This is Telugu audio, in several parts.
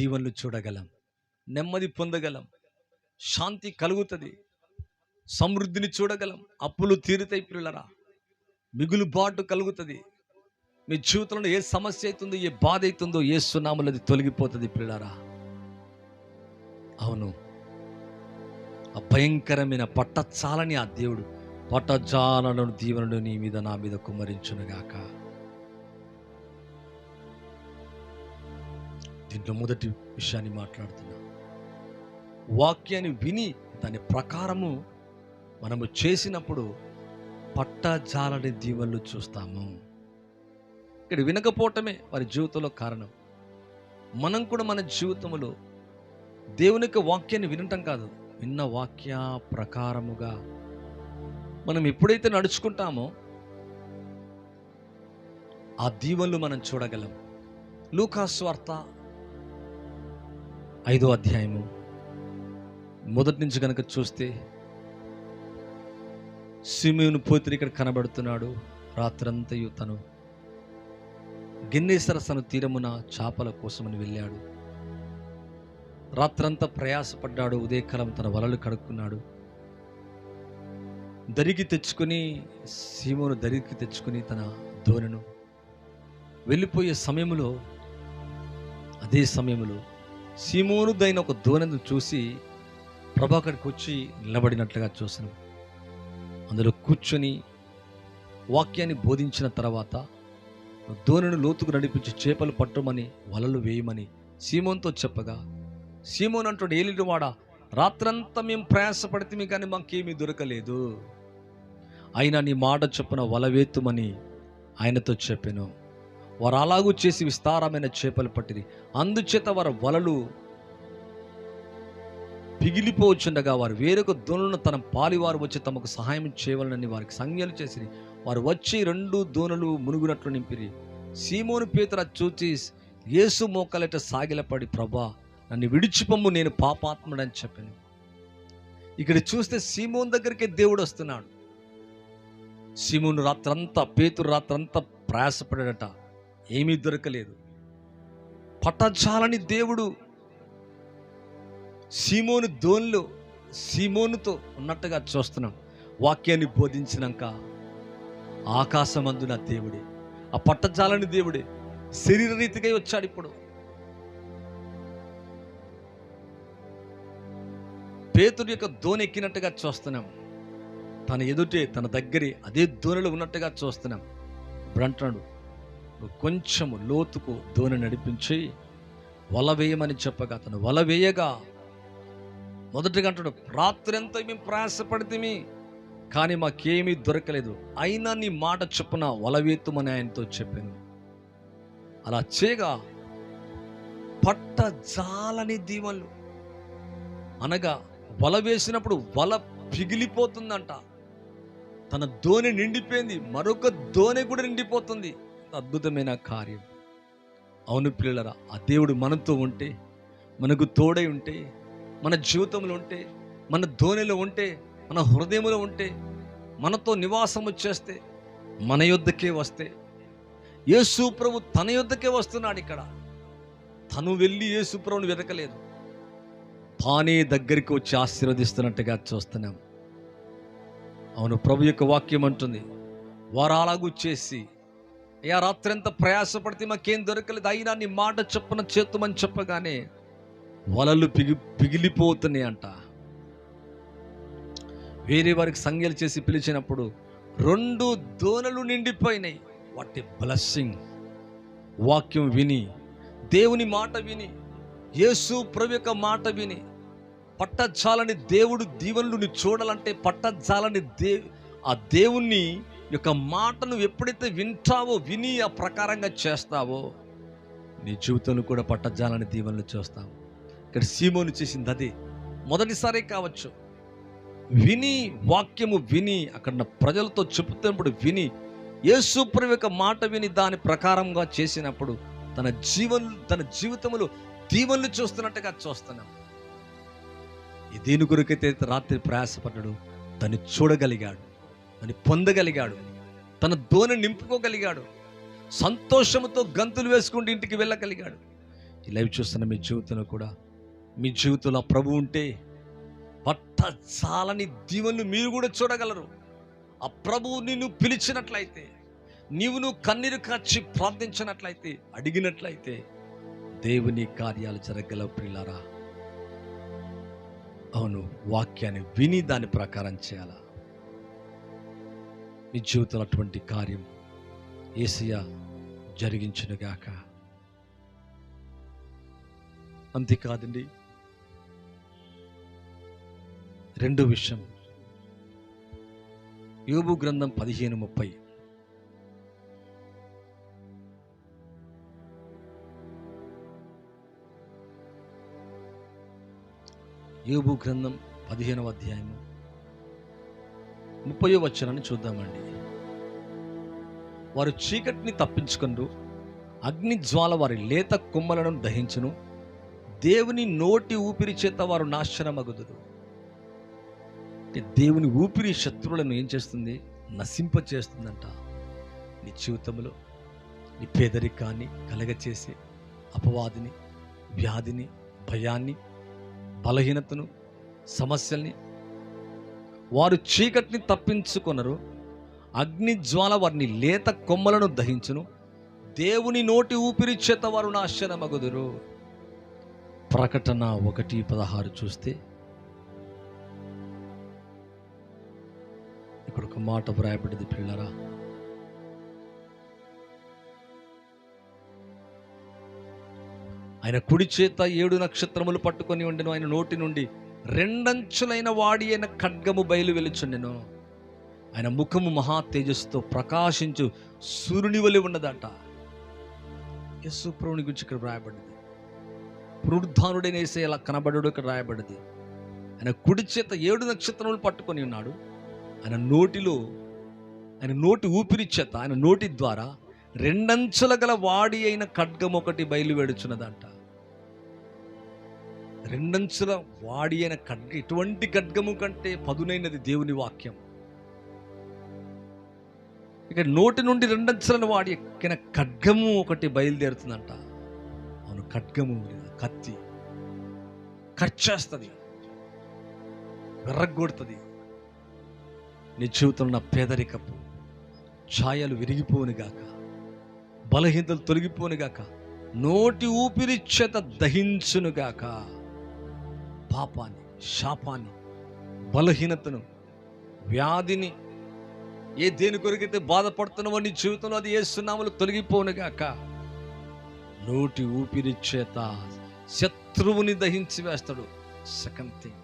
దీవెనలు చూడగలం. నెమ్మది పొందగలం. శాంతి కలుగుతుంది. సమృద్ధిని చూడగలం. అప్పులు తీరుతాయి పిల్లరా. మిగులు బాటు కలుగుతుంది. మీ జీవితంలో ఏ సమస్య అవుతుందో ఏ బాధ అవుతుందో ఏ సునాములు అది తొలగిపోతుంది పిల్లరా. అవును. ఆ భయంకరమైన పట్టచాలని ఆ దేవుడు పట్టజాలను దీవెనలు నీ మీద నా మీద కుమ్మరించునుగాక. దీంట్లో మొదటి విషయాన్ని మాట్లాడుతున్నా. వాక్యాన్ని విని దాని ప్రకారము మనము చేసినప్పుడు పట్టజాలని దీవెళ్ళు చూస్తాము. ఇక్కడ వినకపోవటమే వారి జీవితంలో కారణం. మనం కూడా మన జీవితంలో దేవుని యొక్క వాక్యాన్ని వినటం కాదు. విన్న వాక్య ప్రకారముగా మనం ఎప్పుడైతే నడుచుకుంటామో ఆ దీవెళ్ళు మనం చూడగలం. లూకాస్ వార్త ఐదో అధ్యాయము. మొదటి నుంచి కనుక చూస్తే సిమియును పోతుని ఇక్కడ కనబడుతున్నాడు. రాత్రంతయు తను గిన్నెసరసను తీరమున చేపల కోసమని వెళ్ళాడు. రాత్రంతా ప్రయాసపడ్డాడు. ఉదయకాలం తన వలలు కడుక్కున్నాడు. దరికి తెచ్చుకొని సీమోను దరికి తెచ్చుకొని తన ధోరణను వెళ్ళిపోయే సమయంలో అదే సమయంలో సీమోను దైన ఒక ధోరణను చూసి ప్రభాకర్కి వచ్చి నిలబడినట్లుగా చూసాను అందులో కూర్చొని వాక్యాన్ని బోధించిన తర్వాత ధోనిని లోతుకు నడిపించి చేపలు పట్టమని వలలు వేయమని సీమోన్తో చెప్పగా సీమోన్ అంటాడు ఏలిటివాడ రాత్రంతా మేము ప్రయాసపడితే కానీ మాకేమీ దొరకలేదు. అయినా నీ మాట చొప్పున వల వేతుమని ఆయనతో చెప్పాను. వారు అలాగూ చేసి విస్తారమైన చేపలు పట్టిరి. అందుచేత వారి వలలు పిగిలిపోవచ్చుండగా వారు వేరొక దోణులను తన పాలివారు వచ్చి తమకు సహాయం చేయవాలని వారికి సంజ్ఞలు చేసి వారు వచ్చి రెండు దోణులు మునుగునట్లు నింపిరి. సీమోను పేతుర చూచి యేసు మోకలట సాగిలపడి ప్రభా నన్ను విడిచిపొమ్ము నేను పాపాత్ముడని చెప్పాను. ఇక్కడ చూస్తే సీమోన్ దగ్గరికే దేవుడు వస్తున్నాడు. సీమోను రాత్రంతా పేతురు రాత్రంతా ప్రయాసపడాడట. ఏమీ దొరకలేదు. పట్టజాలని దేవుడు సీమోను దోన్లో సీమోనుతో ఉన్నట్టుగా చూస్తున్నాం. వాక్యాన్ని బోధించినాక ఆకాశమందున దేవుడే ఆ పట్టజాలని దేవుడే శరీర రీతిగా వచ్చాడు ఇప్పుడు. పేతుడి యొక్క దోణి ఎక్కినట్టుగా చూస్తున్నాం. తన ఎదుటే తన దగ్గరే అదే దోణిలో ఉన్నట్టుగా చూస్తున్నాం. ఇప్పుడు అంటున్నాడు కొంచెము లోతుకు దోణి నడిపించి వల వేయమని చెప్పగా తను వల వేయగా మొదటిగా అంటాడు రాత్రి ఎంత మేము ప్రయాసపడితే కానీ మాకేమీ దొరకలేదు. అయినా నీ మాట చొప్పున వలవేతుమని ఆయనతో చెప్పాను. అలా చేయగా పట్ట జాలని దీవెనలు అనగా వల వేసినప్పుడు వల పిగిలిపోతుందంట. తన దోణి నిండిపోయింది మరొక దోణి కూడా నిండిపోతుంది. అద్భుతమైన కార్యం. అవును పిల్లలరా ఆ దేవుడు మనతో ఉంటే మనకు తోడై ఉంటే మన జీవితంలో ఉంటే మన ధోనిలో ఉంటే మన హృదయంలో ఉంటే మనతో నివాసము చేస్తే మన యొద్దకే వస్తే యేసు ప్రభు తన యొద్దకే వస్తున్నాడు ఇక్కడ. తను వెళ్ళి యేసు ప్రభుని వెతకలేదు. తానే దగ్గరికి వచ్చి ఆశీర్వదిస్తున్నట్టుగా చూస్తున్నాం. అవును ప్రభు యొక్క వాక్యం అంటుంది వారు అలాగూ చేసి అయ్యా రాత్రి ఎంత ప్రయాసపడితే మాకేం దొరకలేదు. అయినా నీ మాట చొప్పున చేతుమని చెప్పగానే వలలు పిగి పిగిలిపోతున్నాయి అంట. వేరే వారికి సంఖ్యలు చేసి పిలిచినప్పుడు రెండు దోనలు నిండిపోయినాయి. వాటి బ్లెస్సింగ్. వాక్యం విని దేవుని మాట విని యేసు ప్రభు యొక్క మాట విని పట్టజాలని దేవుడు దీవెనలు నీ చూడాలంటే పట్టజాలని దే ఆ దేవుణ్ణి యొక్క మాటను ఎప్పుడైతే వింటావో విని ఆ ప్రకారంగా చేస్తావో నీ జీవితంలో కూడా పట్టజాలని దీవెనలు చూస్తావు. ఇక్కడ సీమోను చేసింది అది. మొదటిసారి కావచ్చు. విని వాక్యము విని అక్కడ ఉన్న ప్రజలతో చెబుతున్నప్పుడు విని యేసు యొక్క మాట విని దాని ప్రకారంగా చేసినప్పుడు తన జీవన్ తన జీవితంలో దీవెనలు చూస్తున్నట్టుగా చూస్తున్నాం. ఈ దేని కొరకైతే రాత్రి ప్రయాసపడ్డాడు తను చూడగలిగాడు. అని పొందగలిగాడు. తన దోని నింపుకోగలిగాడు. సంతోషంతో గంతులు వేసుకుంటూ ఇంటికి వెళ్ళగలిగాడు. ఈ లైవ్ చూస్తున్న మీ జీవితంలో కూడా మీ జీవితంలో ఆ ప్రభు ఉంటే పట్ట చాలని దీవెనలు మీరు కూడా చూడగలరు. ఆ ప్రభువు నిన్ను పిలిచినట్లయితే నీవు నువ్వు కన్నీరు కాచి ప్రార్థించినట్లయితే అడిగినట్లయితే దేవుని కార్యాలు జరగలవు ప్రియులారా. అవును వాక్యాన్ని విని దాని ప్రకారం చేయాలా? మీ జీవితంలో అటువంటి కార్యం ఏసయ జరిగించునుగాక. అంతేకాదండి రెండో విషయం. యోబు గ్రంథం పదిహేను ముప్పై. యోబు గ్రంథం పదిహేనవ అధ్యాయము. ముప్పై వచ్చానని చూద్దామండి. వారు చీకటిని తప్పించుకుంటూ అగ్ని జ్వాల వారి లేత కొమ్మలను దహించును దేవుని నోటి ఊపిరి చేత వారు నాశనమగుదురు. అంటే దేవుని ఊపిరి శత్రువులను ఏం చేస్తుంది? నశింప చేస్తుందంట. నీ జీవితంలో నీ పేదరికాన్ని కలగచేసే అపవాదిని వ్యాధిని భయాన్ని బలహీనతను సమస్యల్ని వారు చీకటిని తప్పించుకొనరు. అగ్ని జ్వాల వారిని లేత కొమ్మలను దహించును. దేవుని నోటి ఊపిరి చేత వారు నాశనమగుదురు. ప్రకటన ఒకటి పదహారు చూస్తే ఇక్కడ ఒక మాట వ్రాయబడింది పిల్లరా. ఆయన కుడి చేత ఏడు నక్షత్రములు పట్టుకొని ఉండెను ఆయన నోటి నుండి రెండంచులైన వాడి అయిన ఖడ్గము బయలు వెలుచుండెను. ఆయన ముఖము మహా తేజస్సుతో ప్రకాశించు సూర్యుని వలె ఉన్నదట. యస్సు ప్రభుని గురించి ఇక్కడ రాయబడింది పునరుద్ధానుడైన వేసే ఇలా కనబడడు ఇక్కడ రాయబడింది. ఆయన కుడి చేత ఏడు నక్షత్రములు పట్టుకొని ఉన్నాడు. ఆయన నోటిలో ఆయన నోటి ఊపిరి చేత ఆయన నోటి ద్వారా రెండంచుల గల వాడి అయిన ఖడ్గం ఒకటి బయలువెడుచున్నదంట రెండంచుల వాడి అయిన ఖడ్గ ఎటువంటి ఖడ్గము కంటే పదునైనది దేవుని వాక్యం. ఇక నోటి నుండి రెండంచులను వాడి ఎక్కిన ఖడ్గము ఒకటి బయలుదేరుతుందంట. అవును ఖడ్గము కత్తి. ఖర్చేస్తుంది వెర్రగొడుతుంది. నీ జీవితంలో నా పేదరికపు ఛాయలు విరిగిపోనుగాక బలహీనతలు తొలగిపోనుగాక నోటి ఊపిరి చేత దహించునుగాక పాపాన్ని శాపాన్ని బలహీనతను వ్యాధిని ఏ దేని కొరకైతే బాధపడుతున్నావో నీ జీవితంలో అది ఏసునామలు తొలగిపోనుగాక నోటి ఊపిరి చేత శత్రువుని దహించి వేస్తాడు సెకండ్ థింగ్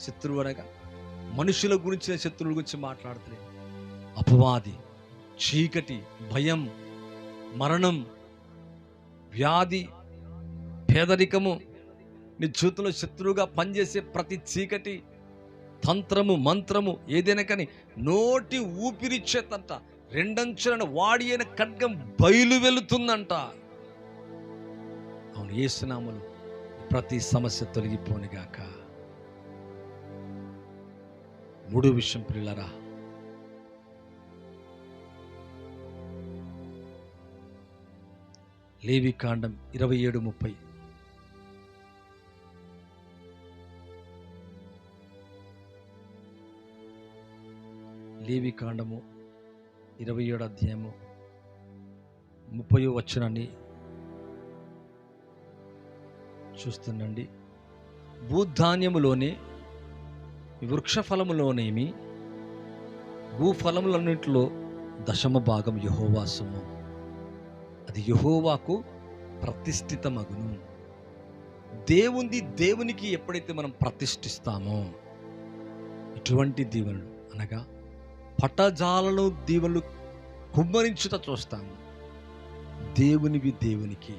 శత్రువు అనగా మనుషుల గురించి శత్రువుల గురించి మాట్లాడతలేదు అపవాది చీకటి భయం మరణం వ్యాధి పేదరికము నీ జీవితంలో శత్రువుగా పనిచేసే ప్రతి చీకటి తంత్రము మంత్రము ఏదైనా కానీ నోటి ఊపిరిచ్చేతంట రెండంచులను వాడి అయిన ఖడ్గం బయలు వెళుతుందంట. అవును ఏసునామలు ప్రతి సమస్య తొలగిపోనిగాక మూడో విషయం పిల్లరా లేవి కాండం ఇరవై ఏడు ముప్పై. లేవి కాండము ఇరవై ఏడు అధ్యాయము ముప్పై వచ్చనాన్ని చూస్తుండండి. భూధాన్యములోని వృక్షఫలములోనేమి భూఫలములన్నింటిలో దశమ భాగం యహోవాసము అది యహోవాకు ప్రతిష్ఠితమగును. దేవుంది దేవునికి ఎప్పుడైతే మనం ప్రతిష్ఠిస్తామో ఇటువంటి దీవెనలు అనగా పటజాలను దీవెనలు కుమ్మరించుట చూస్తాము. దేవునివి దేవునికి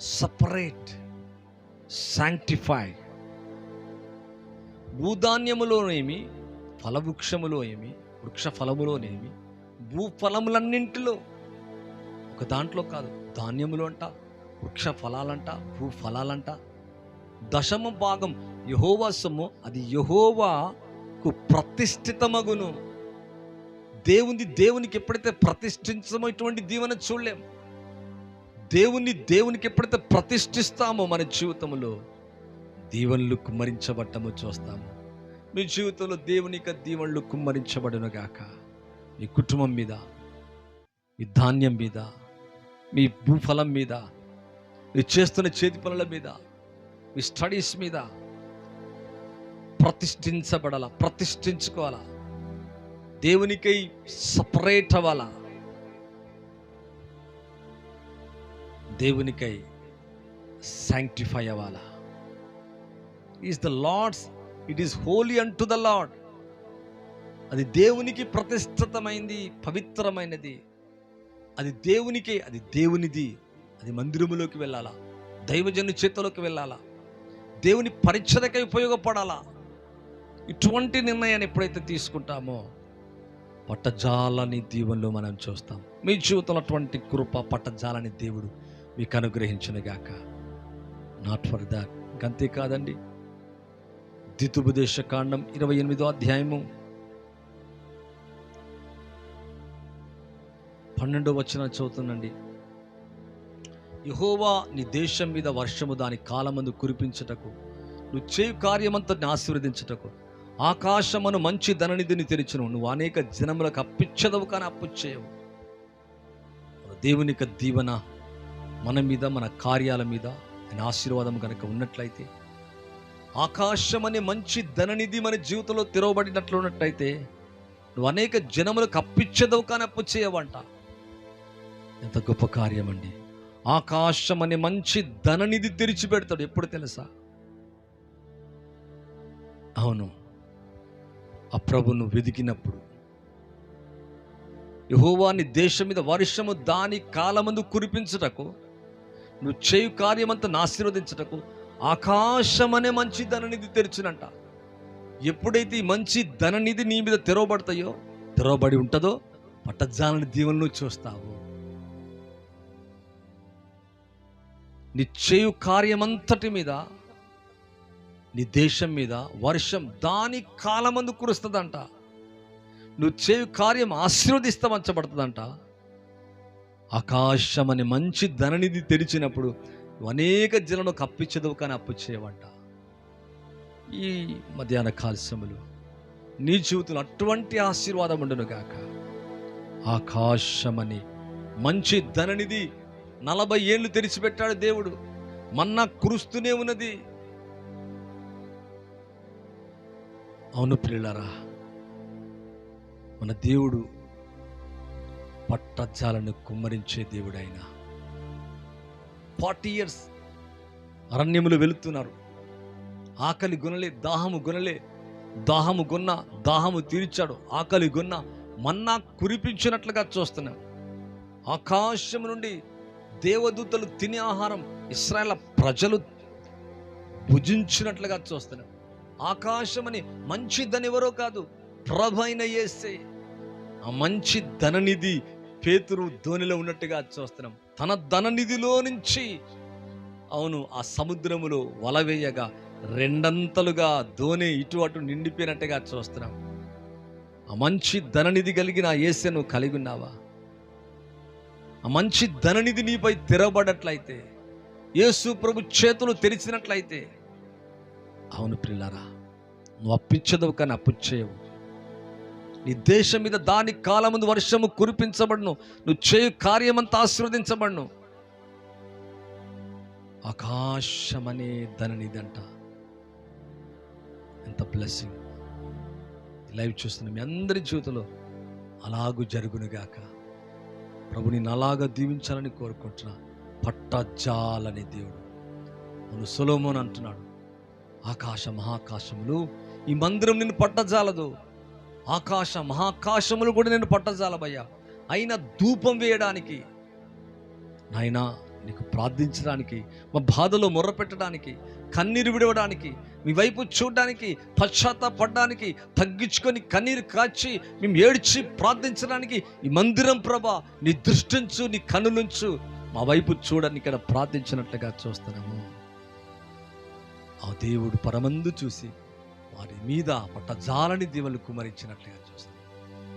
సపరేట్ శాంక్టిఫైడ్ భూధాన్యములోనేమి ఫలవృక్షములో ఏమి వృక్ష ఫలములోనేమి భూఫలములన్నింటిలో ఒక దాంట్లో కాదు. ధాన్యములు అంట వృక్ష ఫలాలంట భూ ఫలాలంట దశమ భాగం యహోవా సొమ్ము అది యహోవాకు ప్రతిష్ఠితమగును. దేవుని దేవునికి ఎప్పుడైతే ప్రతిష్ఠించమో ఇటువంటి దీవెన చూడలేం. దేవుని దేవునికి ఎప్పుడైతే ప్రతిష్ఠిస్తామో మన జీవితంలో దీవెనలు కుమ్మరించబడ్డము చూస్తాము. మీ జీవితంలో దేవుని యొక్క దీవెనలు కుమ్మరించబడును గాక. మీ కుటుంబం మీద మీ ధాన్యం మీద మీ భూఫలం మీద మీరు చేస్తున్న చేతి పనుల మీద మీ స్టడీస్ మీద ప్రతిష్ఠించబడాల ప్రతిష్ఠించుకోవాలా? దేవునికై సపరేట్ అవ్వాలా? దేవునికై శాంక్టిఫై అవ్వాలా? Is the lord's it is holy unto the lord అది దేవునికి ప్రతిష్ఠితమైంది పవిత్రమైనది. అది దేవునికి అది దేవునిది. అది మందిరములోకి వెళ్ళాలా? దైవజను చేతిలోకి వెళ్ళాలా? దేవుని పరిచయకై ఉపయోగపడాలా? ఇటువంటి నిర్ణయాన్ని ఎప్పుడైతే తీసుకుంటామో పట్టజాలని దీవెనలు మనం చూస్తాం. మీ జీవితంలో అటువంటి కృప పట్టజాలని దేవుడు మీకు అనుగ్రహించిన గాక నాట్ ఫర్ దాట్ గంతే కాదండి. దితుపదేశ కాండం ఇరవై ఎనిమిదో అధ్యాయము. పన్నెండో వచ్చిన చదువుతుందండి యహోవా నీ దేశం మీద వర్షము దాని కాలమందు కురిపించుటకు నువ్వు చేయు కార్యమంతా ఆశీర్వదించుటకు ఆకాశమును మంచి ధననిధిని తెరిచిన నువ్వు అనేక జనములకు అప్పిచ్చదవు కానీ అప్పు చేయవు దేవుని యొక్క దీవెన మన మీద మన కార్యాల మీద ఆయన ఆశీర్వాదం కనుక ఉన్నట్లయితే ఆకాశం అనే మంచి ధననిధి మన జీవితంలో తెరవబడినట్లు ఉన్నట్టయితే నువ్వు అనేక జనములకు అప్పిచ్చదవు కానీ అప్పు చేయవంట ఎంత గొప్ప కార్యం అండి. ఆకాశం అనే మంచి ధననిధి తెరిచిపెడతాడు. ఎప్పుడు తెలుసా? అవును. ఆ ప్రభును వెదికినప్పుడు. యహోవాని దేశం మీద వర్షము దాని కాలమందు కురిపించుటకు నువ్వు చేయు కార్యమంతా ఆశీర్వదించుటకు ఆకాశం అనే మంచి ధననిధి తెరిచినంట. ఎప్పుడైతే ఈ మంచి ధననిధి నీ మీద తెరవబడతాయో తెరవబడి ఉంటుందో పట్టజాలని దీవెనలు చూస్తావు నీ చేయు కార్యమంతటి మీద నీ దేశం మీద వర్షం దాని కాలమందు కురుస్తుందంట. నువ్వు చేయు కార్యం ఆశీర్వదిస్తామంచబడుతుందంట ఆకాశం అనే మంచి ధననిధి తెరిచినప్పుడు అనేక జలను కప్పించదు కానీ అప్పు చేయవంట. ఈ మధ్యాహ్న కాల్సములు నీ జీవితంలో అటువంటి ఆశీర్వాదం ఉండను గాక. ఆకాశమని మంచి ధననిధి నలభై ఏళ్ళు తెరిచిపెట్టాడు దేవుడు. మన్నా కురుస్తూనే ఉన్నది. అవును ప్రియులారా మన దేవుడు పట్టజాలను కుమ్మరించే దేవుడు ఆయన ఫార్టీ ఇయర్స్ అరణ్యములు వెళుతున్నారు. ఆకలి గునలే దాహము గునలే దాహము గున్న దాహము తీర్చాడు ఆకలి గున్న మన్నా కురిపించినట్లుగా చూస్తున్నాం. ఆకాశం నుండి దేవదూతలు తినే ఆహారం ఇస్రాయల ప్రజలు భుజించినట్లుగా చూస్తున్నాం. ఆకాశమని మంచి ధనివరో కాదు ప్రభు అయిన యేసే. ఆ మంచి ధననిధి పేతురు ధోనిలో ఉన్నట్టుగా చూస్తున్నాం. తన ధననిధిలో నుంచి అవును ఆ సముద్రములో వలవేయగా రెండంతలుగా ధోని ఇటు అటు నిండిపోయినట్టుగా చూస్తున్నాం. ఆ మంచి ధననిధి కలిగిన ఏసే నువ్వు కలిగి ఉన్నావా? ఆ మంచి ధననిధి నీపై తెరవబడట్లయితే యేసు ప్రభు చేతులు తెరిచినట్లయితే అవును పిల్లరా నువ్వు అప్పించదవు కానీ అప్పు చేయవు నీ దేశం మీద దాని కాలముందు వర్షము కురిపించబడును నువ్వు చేయు కార్యమంతా ఆశీర్వదించబడును. ఆకాశమనే ధననిదంట ఎంత బ్లెస్సింగ్ లైవ్ చూస్తున్న మీ అందరి జీవితంలో అలాగూ జరుగునుగాక. ప్రభు నేను అలాగా దీవించాలని కోరుకుంటున్నా. పట్టజాలని దేవుడు. నువ్వు సొలోమోన్ అంటున్నాడు. ఆకాశ మహాకాశములు. ఈ మందిరం నిన్ను పట్టజాలదు. ఆకాశ మహాకాశములు కూడా నేను పట్టజాలబయ్యా. అయినా ధూపం వేయడానికి నాయనా నీకు ప్రార్థించడానికి మా బాధలో మొర్ర పెట్టడానికి కన్నీరు విడవడానికి మీ వైపు చూడడానికి పశ్చాత్తాపడడానికి తగ్గించుకొని కన్నీరు కాచి మేము ఏడ్చి ప్రార్థించడానికి ఈ మందిరం ప్రభ నీ దృష్టించు నీ కన్నులుంచు మా వైపు చూడని ఇక్కడ ప్రార్థించినట్లుగా చూస్తున్నాము. ఆ దేవుడు పరమందు చూసి వారి మీద పట్టజాలని దీవెలు కుమరించినట్లుగా చూస్తాం.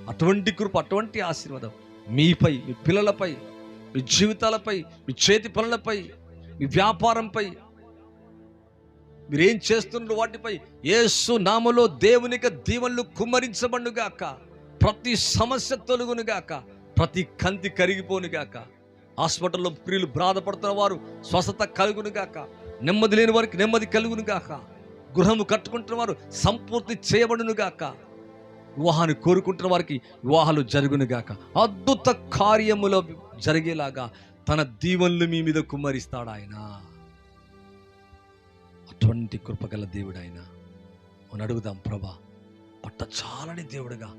అటువంటి కృప అటువంటి ఆశీర్వాదం మీపై మీ పిల్లలపై మీ జీవితాలపై మీ చేతి పనులపై మీ వ్యాపారంపై మీరేం చేస్తున్నారు వాటిపై ఏసు నామలో దేవునికి దీవెనలు కుమ్మరించబడుగాక ప్రతి సమస్య తొలుగునుగాక ప్రతి కంతి కరిగిపోనుగాక హాస్పిటల్లో ప్రియులు బాధపడుతున్న వారు స్వస్థత కలుగునుగాక నెమ్మది లేని వారికి నెమ్మది కలుగును గాక. గృహము కట్టుకుంటున్న వారు సంపూర్తి చేయబడును గాక. వివాహాన్ని కోరుకుంటున్న వారికి వివాహాలు జరుగునుగాక అద్భుత కార్యములో జరిగేలాగా తన దీవెనలు మీ మీద కుమ్మరిస్తాడు ఆయన అటువంటి కృపగల దేవుడు ఆయన మనం అడుగుదాం ప్రభా. పట్ట చాలని దేవుడుగా.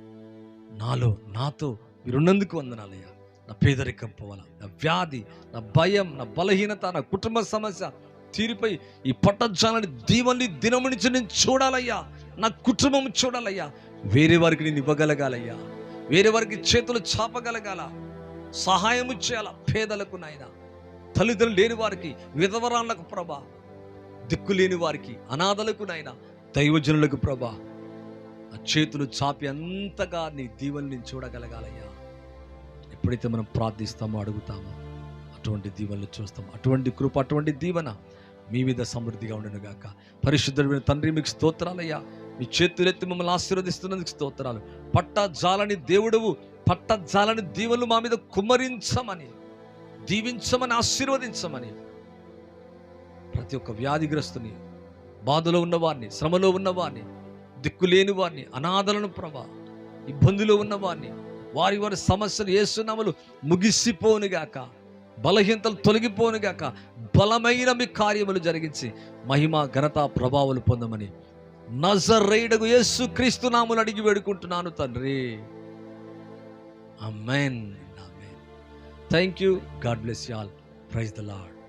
నాలో నాతో మీరున్నందుకు వందనాలయ్యా. నా పేదరికం పోవాలా. నా వ్యాధి నా భయం నా బలహీనత నా కుటుంబ సమస్య తీరిపై ఈ పట్టజాలని దీవెనలు ఈ దినము నుంచి నేను చూడాలయ్యా. నా కుటుంబం చూడాలయ్యా. వేరే వారికి నేను ఇవ్వగలగాలయ్యా. వేరే వారికి చేతులు చాపగలగాల. సహాయము చేయాల పేదలకు నాయన. తల్లిదండ్రులు లేని వారికి విధవరాళ్ళకు ప్రభా. దిక్కు లేని వారికి అనాథలకు నాయన. దైవజనులకు ప్రభా. ఆ చేతులు చాపి అంతగా నీ దీవెని నేను చూడగలగాలయ్యా. ఎప్పుడైతే మనం ప్రార్థిస్తామో అడుగుతామో అటువంటి దీవెనలు చూస్తాం అటువంటి కృప అటువంటి దీవెన మీ మీద సమృద్ధిగా ఉండను గాక పరిశుద్ధమైన తండ్రి మీకు స్తోత్రాలయ్యా. మీ చేతులెత్తి మమ్మల్ని ఆశీర్వదిస్తున్నందుకు స్తోత్రాలు. పట్టజాలని దేవుడవు పట్టజాలని దీవులు మా మీద కుమ్మరించమని దీవించమని ఆశీర్వదించమని ప్రతి ఒక్క వ్యాధిగ్రస్తుని బాధలో ఉన్నవారిని శ్రమలో ఉన్నవారిని దిక్కులేని వారిని అనాథలను ప్రభా ఇబ్బందిలో ఉన్నవారిని వారి వారి సమస్యలు ఏసునామలు ముగిసిపోనుగాక. బలహీనతలు తొలగిపోనుగాక బలమైన మీ కార్యములు జరిగించి మహిమ ఘనత ప్రభావాలు పొందమని నజరేయుడకు యేసు క్రీస్తు అడిగి వేడుకుంటున్నాను తండ్రి. Amen thank you God bless y'all praise the lord